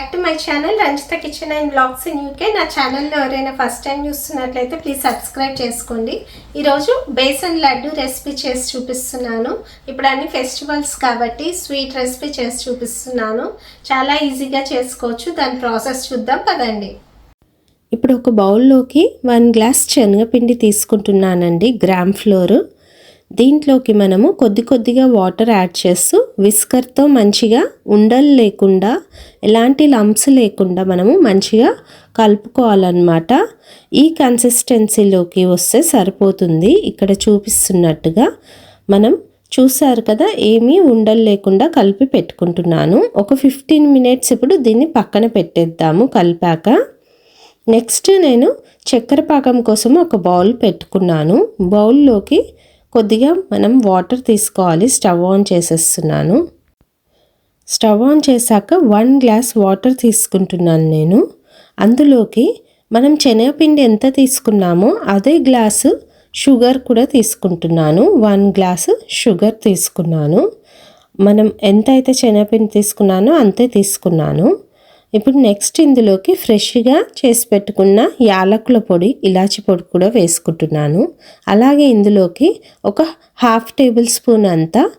Back to my channel Ranjitha kitchen and blogs in UK నా ఛానల్లో ఎవరైనా first time చూస్తున్నట్లయితే ప్లీజ్ సబ్స్క్రైబ్ చేసుకోండి. ఈరోజు బేసన్ లడ్డు రెసిపీ చేసి చూపిస్తున్నాను. ఇప్పుడు అన్ని ఫెస్టివల్స్ కాబట్టి స్వీట్ రెసిపీ చేసి చూపిస్తున్నాను. చాలా ఈజీగా చేసుకోవచ్చు. దాని ప్రాసెస్ చూద్దాం పదండి. ఇప్పుడు ఒక బౌల్లోకి వన్ గ్లాస్ శనగపిండి తీసుకుంటున్నానండి. గ్రామ్ ఫ్లోర్ దీంట్లోకి మనము కొద్ది కొద్దిగా వాటర్ యాడ్ చేస్తూ విస్కర్తో మంచిగా ఉండలు లేకుండా ఎలాంటి లంప్స్ లేకుండా మనము మంచిగా కలుపుకోవాలన్నమాట. ఈ కన్సిస్టెన్సీలోకి వస్తే సరిపోతుంది. ఇక్కడ చూపిస్తున్నట్టుగా మనం చూసారు కదా ఏమీ ఉండలు లేకుండా కలిపి పెట్టుకుంటున్నాను. ఒక ఫిఫ్టీన్ మినిట్స్ ఇప్పుడు దీన్ని పక్కన పెట్టేద్దాము కలిపాక. నెక్స్ట్ నేను చక్కెర పాకం కోసం ఒక బౌల్ పెట్టుకున్నాను. బౌల్లోకి కొద్దిగా మనం వాటర్ తీసుకోవాలి. స్టవ్ ఆన్ చేసేస్తున్నాను. స్టవ్ ఆన్ చేశాక వన్ గ్లాస్ వాటర్ తీసుకుంటున్నాను నేను. అందులోకి మనం శనగపిండి ఎంత తీసుకున్నామో అదే గ్లాసు షుగర్ కూడా తీసుకుంటున్నాను. వన్ గ్లాసు షుగర్ తీసుకున్నాను. మనం ఎంత అయితే శనగపిండి తీసుకున్నానో అంతే తీసుకున్నాను. ఇప్పుడు నెక్స్ట్ ఇందులోకి ఫ్రెష్గా చేసి పెట్టుకున్న యాలకుల పొడి ఇలాచి పొడి కూడా వేసుకుంటున్నాను. అలాగే ఇందులోకి ఒక హాఫ్ టేబుల్ స్పూన్ అంతా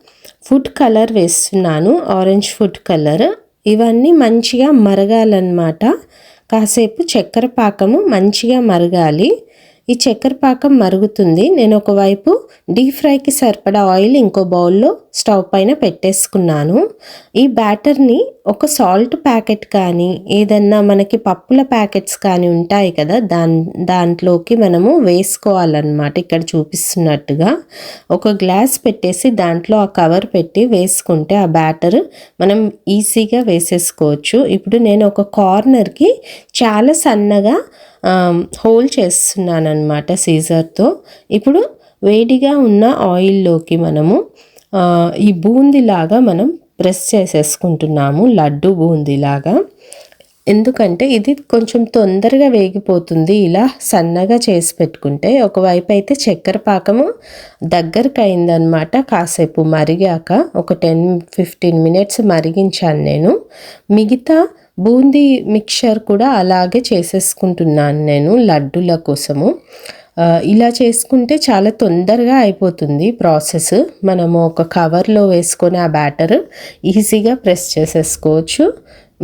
ఫుడ్ కలర్ వేస్తున్నాను. ఆరెంజ్ ఫుడ్ కలర్ ఇవన్నీ మంచిగా మరగాలన్నమాట. కాసేపు చక్కెర పాకము మంచిగా మరగాలి. ఈ చక్కెర పాకం మరుగుతుంది. నేను ఒకవైపు డీప్ ఫ్రైకి సరిపడా ఆయిల్ ఇంకో బౌల్లో స్టవ్ పైన పెట్టేసుకున్నాను. ఈ బ్యాటర్ని ఒక సాల్ట్ ప్యాకెట్ కానీ ఏదన్నా మనకి పప్పుల ప్యాకెట్స్ కానీ ఉంటాయి కదా దాన్ దాంట్లోకి మనము వేసుకోవాలన్నమాట ఇక్కడ చూపిస్తున్నట్టుగా. ఒక గ్లాస్ పెట్టేసి దాంట్లో ఆ కవర్ పెట్టి వేసుకుంటే ఆ బ్యాటర్ మనం ఈజీగా వేసేసుకోవచ్చు. ఇప్పుడు నేను ఒక కార్నర్కి చాలా సన్నగా హోల్ చేస్తున్నాను అనమాట సీజర్తో. ఇప్పుడు వేడిగా ఉన్న ఆయిల్లోకి మనము ఈ బూందీలాగా మనం ప్రెస్ చేసేసుకుంటున్నాము లడ్డు బూందీలాగా. ఎందుకంటే ఇది కొంచెం తొందరగా వేగిపోతుంది ఇలా సన్నగా చేసి పెట్టుకుంటే. ఒకవైపు అయితే చక్కెర పాకము దగ్గరకు అయిందనమాట కాసేపు మరిగాక ఒక టెన్ ఫిఫ్టీన్ మినిట్స్ మరిగించాను నేను. మిగతా బూందీ మిక్చర్ కూడా అలాగే చేసేసుకుంటున్నాను నేను లడ్డుల కోసము. ఇలా చేసుకుంటే చాలా తొందరగా అయిపోతుంది ప్రాసెస్. మనము ఒక కవర్లో వేసుకొని ఆ బ్యాటర్ ఈజీగా ప్రెస్ చేసేసుకోవచ్చు.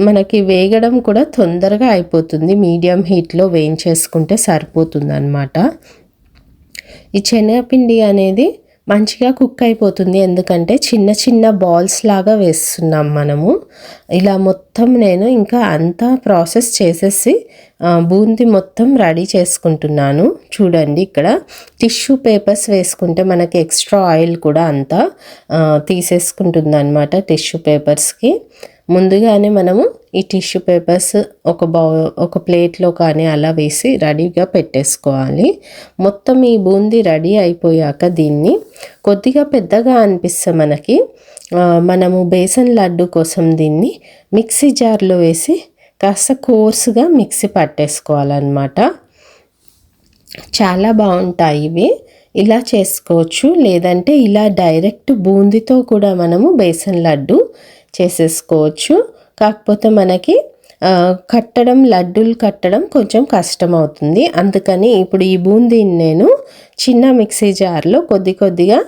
మనకి వేగడం కూడా తొందరగా అయిపోతుంది. మీడియం హీట్లో వేయించేసుకుంటే సరిపోతుంది అనమాట ఈ శనగపిండి అనేది మంచిగా కుక్ అయిపోతుంది. ఎందుకంటే చిన్న చిన్న బాల్స్ లాగా వేస్తున్నాం మనము. ఇలా మొత్తం నేను ఇంకా అంతా ప్రాసెస్ చేసేసి బూందీ మొత్తం రెడీ చేసుకుంటున్నాను. చూడండి ఇక్కడ. టిష్యూ పేపర్స్ వేసుకుంటే మనకి ఎక్స్ట్రా ఆయిల్ కూడా అంతా తీసేసుకుంటుంది అనమాట టిష్యూ పేపర్స్కి. ముందుగానే మనము ఈ టిష్యూ పేపర్స్ ఒక బౌ ఒక ప్లేట్లో కానీ అలా వేసి రెడీగా పెట్టేసుకోవాలి. మొత్తం ఈ బూందీ రెడీ అయిపోయాక దీన్ని కొద్దిగా పెద్దగా అనిపిస్తే మనకి మనము బేసన్ లడ్డు కోసం దీన్ని మిక్సీ జార్లో వేసి కాస్త కోర్సుగా మిక్సీ పట్టేసుకోవాలన్నమాట. చాలా బాగుంటాయి ఇవి. ఇలా చేసుకోవచ్చు. లేదంటే ఇలా డైరెక్ట్ బూందీతో కూడా మనము బేసన్ లడ్డు చేసేసుకోవచ్చు. కాకపోతే మనకి కట్టడం లడ్డూలు కట్టడం కొంచెం కష్టం అవుతుంది అందుకని ఇప్పుడు ఈ బూందీని నేను చిన్న మిక్సీ జార్లో కొద్ది కొద్దిగా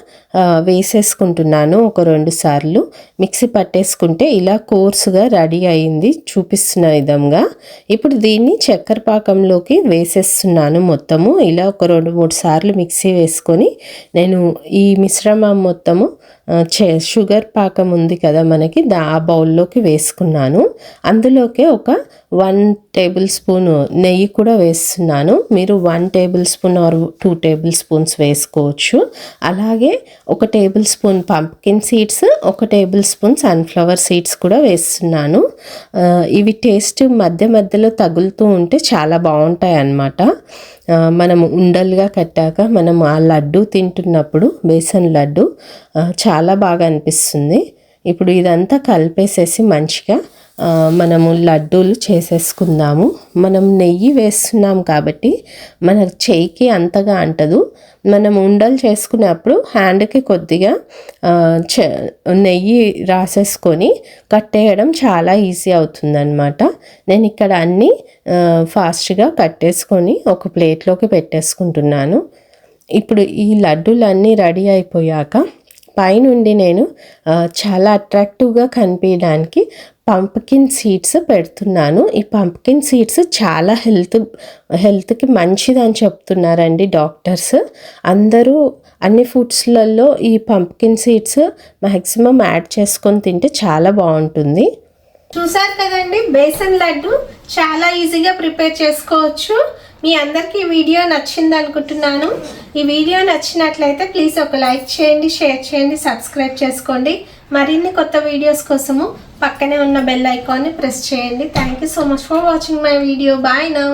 వేసేసుకుంటున్నాను. ఒక రెండు సార్లు మిక్సీ పట్టేసుకుంటే ఇలా కోర్సుగా రెడీ అయింది చూపిస్తున్న విధంగా. ఇప్పుడు దీన్ని చక్కెర పాకంలోకి వేసేస్తున్నాను మొత్తము. ఇలా ఒక రెండు మూడు సార్లు మిక్సీ వేసుకొని నేను ఈ మిశ్రమం మొత్తము షుగర్ పాకం ఉంది కదా మనకి దా ఆ బౌల్లోకి వేసుకున్నాను. అందులోకి ఒక వన్ టేబుల్ స్పూన్ నెయ్యి కూడా వేస్తున్నాను. మీరు one tablespoon or two tablespoons వేసుకోవచ్చు. అలాగే ఒక టేబుల్ స్పూన్ పంప్కిన్ సీడ్స్ ఒక టేబుల్ స్పూన్ సన్ఫ్లవర్ సీడ్స్ కూడా వేస్తున్నాను. ఇవి టేస్ట్ మధ్య మధ్యలో తగులుతూ ఉంటే చాలా బాగుంటాయి అన్నమాట మనం ఉండలుగా కట్టాక మనం ఆ లడ్డు తింటున్నప్పుడు బేసన్ లడ్డు చాలా బాగా అనిపిస్తుంది. ఇప్పుడు ఇదంతా కలిపేసేసి మంచిగా మనము లడ్డూలు చేసేసుకుందాము. మనం నెయ్యి వేస్తున్నాం కాబట్టి మన చేయికి అంతగా అంటదు. మనం ఉండలు చేసుకునేప్పుడు హ్యాండ్కి కొద్దిగా నెయ్యి రాసేసుకొని కట్టేయడం చాలా ఈజీ అవుతుందన్నమాట. నేను ఇక్కడ అన్నీ ఫాస్ట్గా కట్టేసుకొని ఒక ప్లేట్లోకి పెట్టేసుకుంటున్నాను. ఇప్పుడు ఈ లడ్డూలన్నీ రెడీ అయిపోయాక పైనుండి నేను చాలా అట్రాక్టివ్గా కనిపించడానికి పంప్కిన్ సీడ్స్ పెడుతున్నాను. ఈ పంప్కిన్ సీడ్స్ చాలా హెల్త్ హెల్త్కి మంచిదని చెప్తున్నారండి డాక్టర్స్. అందరూ అన్ని ఫుడ్స్లలో ఈ పంప్కిన్ సీడ్స్ మ్యాక్సిమం యాడ్ చేసుకొని తింటే చాలా బాగుంటుంది. చూసారు కదండి బేసన్ లడ్డు చాలా ఈజీగా ప్రిపేర్ చేసుకోవచ్చు. మీ అందరికీ వీడియో నచ్చింది అనుకుంటున్నాను. ఈ వీడియో నచ్చినట్లయితే ప్లీజ్ ఒక లైక్ చేయండి షేర్ చేయండి సబ్స్క్రైబ్ చేసుకోండి. మరిన్ని కొత్త వీడియోస్ కోసము పక్కనే ఉన్న బెల్ ఐకాన్ని ప్రెస్ చేయండి. Thank you so much for watching my video bye now